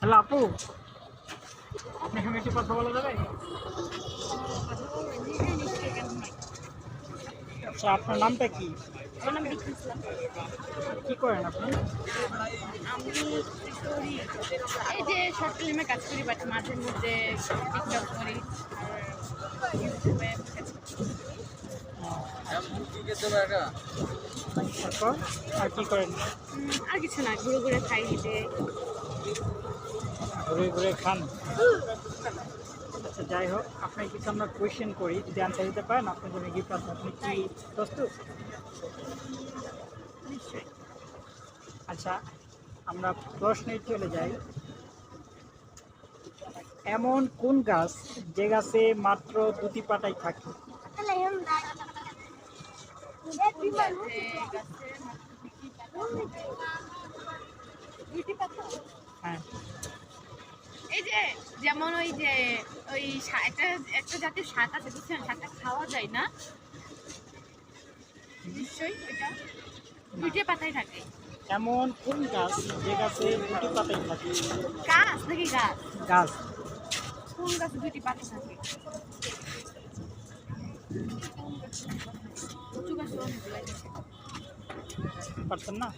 Hello আপু। আপনার সঙ্গে একটু কথা বলা যাবে আচ্ছা আপনার নামটা কি? কি করেন আপনি? এই যে শর্ট ফিল্মে কাজ করি বাট মাঝে মধ্যে টিকটক করি আর ইউটিউবে কি করেন? আর কিছু না ঘুরে ঘুরে খাই হেঁটে ঘুরে ঘুরে খান। আচ্ছা যাই হোক আপনাকে কিছু আমরা কোয়েশ্চেন করি, যদি আনসার দিতে পারেন, আপনার জন্য গিফট আছে, আপনি কি প্রস্তুত? আচ্ছা আমরা প্রশ্নে চলে যাই। এমন কোন গাছ যে গাছে মাত্র দুটি পাতাই থাকে? হ্যাঁ। যে যেমন ওই যে ওই একটা একটা জাতীয় শাক আছে বুঝছেন? শাকটা খাওয়া যায় না। নিশ্চয়ই এটা দুইটা পাতায় থাকে। এমন কোন গাছ যে গাছে দুটি পাতাই থাকে? গাছ নাকি গাছ? গাছ। কোন গাছে দুইটি পাতা থাকে। পারছেন না?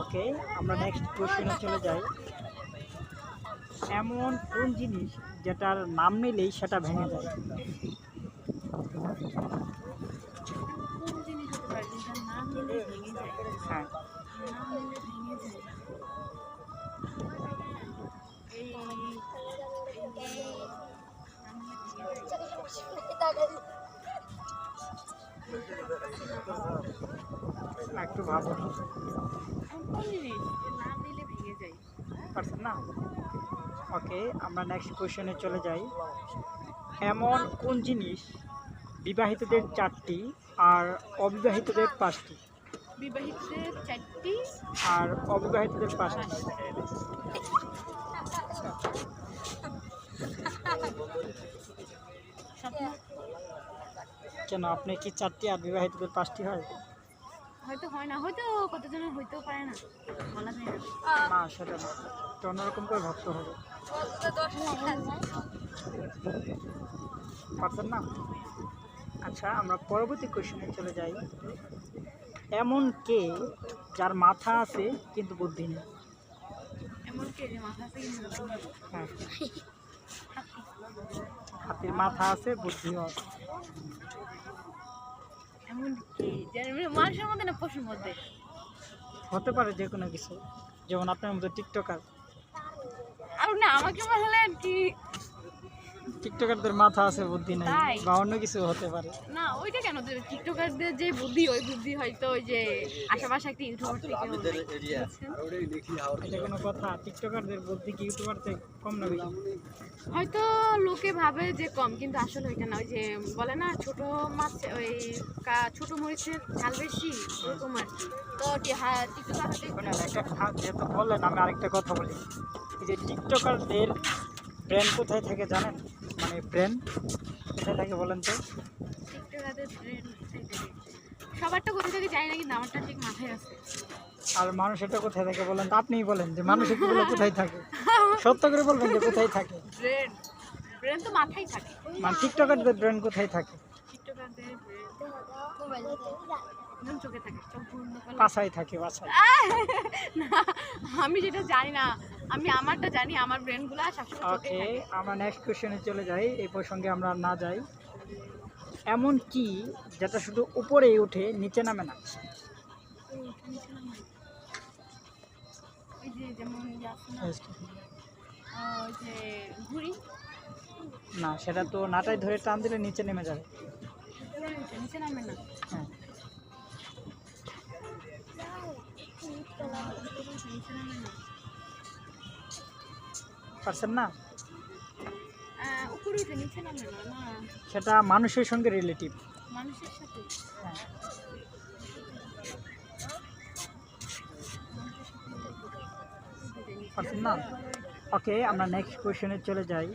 ওকে আমরা নেক্সট কোয়েশ্চেনে চলে যাই। এমন কোন জিনিস যেটার নাম নিলেই সেটা ভেঙে যায়? হ্যাঁ। একটু ভাবুন এমন কোন জিনিস নাম নিলে ভেঙে যায়? পারছেন না? ওকে আমরা নেক্সট কোয়েশনে চলে যাই। এমন কোন জিনিস বিবাহিতদের চারটি আর অবিবাহিতদের পাঁচটি? বিবাহিতদের চারটি। আর অবিবাহিতদের পাঁচটি। কেন আপনি কি চারটি আর বিবাহিতদের পাঁচটি হয়? হয়তো হয় না হয়তো কতজনের হইতেও পারে না বলা যায় না। সেটা তো অন্যরকম করে ভাবতে হবে। পারছেন না? আচ্ছা আমরা পরবর্তী কোয়েশনে চলে যাই। এমন কে যার মাথা আছে কিন্তু বুদ্ধি নেই। হ্যাঁ। হাতির মাথা আছে বুদ্ধিও আছে। এমন কি মানে মানুষের মধ্যে না পশুর মধ্যে। হতে পারে যে কোনো কিছু। যেমন আপনার মতো টিকটকার। আর না আমাকে মনে আর কি টিকটকারদের মাথা আছে বুদ্ধি নেই তাই? বা অন্য কিছু হতে পারে। না ওইটা কেন? যে টিকটকারদের যে বুদ্ধি ওই বুদ্ধি হয়তো ওই যে আশেপাশে একটা ইউটিউবার থেকে বুঝছেন? এটা কোনো কথা? টিকটকারদের বুদ্ধি কি ইউটিউবার থেকে কম না বেশি? হয়তো লোকে ভাবে যে কম কিন্তু আসলে ওইটা না। ওই যে বলে না ছোট মাছ ওই কা- ছোট মরিচের ঝাল বেশি ওরকম আর কি। তো টি- হা- টিকটকার হাতে শোনেন, একটা খা- যেহেতু বললেন আমি আরেকটা কথা বলি। এই যে টিকটকারদের ব্রেন কোথায় থেকে জানেন? মানে ব্রেন থাকে বলেন তো। সবারটা কোথায় থেকে না কিন্তু আমারটা ঠিক মাথায় আছে? আর মানুষেরটা কোথায় থাকে বলেন তো? আপনিই বলেন যে মানুষেরগুলো কোথায় থাকে? সত্য করে বলবেন যে কোথায় থাকে। ব্রেন ব্রেন তো মাথায় থাকে। মানে টিকটকারদের ব্রেন কোথায় থাকে? টিকটকারদের ব্রেন একদম চোখে থাকে চোখ বাসায় থাকে বাসায়। না আমি যেটা জানি না আমি আমারটা জানি আমার ব্রেনগুলো সবসময় চোখে ওকে থাকে। আমরা নেক্সট কোয়েশ্চেনে চলে যাই এই প্রসঙ্গে আমরা না যাই। এমন কি যেটা শুধু উপরেই উঠে নিচে নামে না? ওই যে যেমন ইয়ে আছে না, আহ, ওই যে ঘুড়ি। না সেটা তো নাটাই ধরে টান দিলে নিচে নেমে যাবে। উপরে নিচে নামে না। হ্যাঁ। পারছেন না? সেটা মানুষের সঙ্গে রিলেটিভ মানুষের সাথে। পারছেন না? ওকে আমরা নেক্সট কোয়েশনে চলে যাই।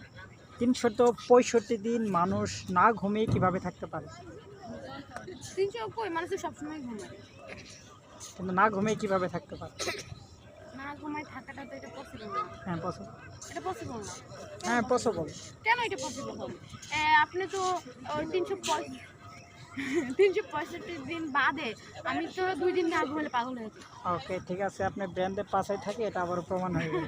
তিনশত পঁয়ষট্টি দিন মানুষ না ঘুমিয়ে কীভাবে থাকতে পারে? কিন্তু না ঘুমিয়ে কীভাবে থাকতে পারে? না না থাকাটা তো এটা পসিবল না। হ্যাঁ পসিবল এটা পসিবল না। হ্যাঁ পসিবল কেন এটা পসিবল হবে? আপনি তো তিনশো তিনশো পঁয়ষট্টি দিন বাদে আমি তো দুই দিন না ঘুমালে পাগল হয়েছি ওকে ঠিক আছে। আপনি ব্র্যান্ডের পাশে থাকি এটা আবার প্রমাণ হয়ে গেল।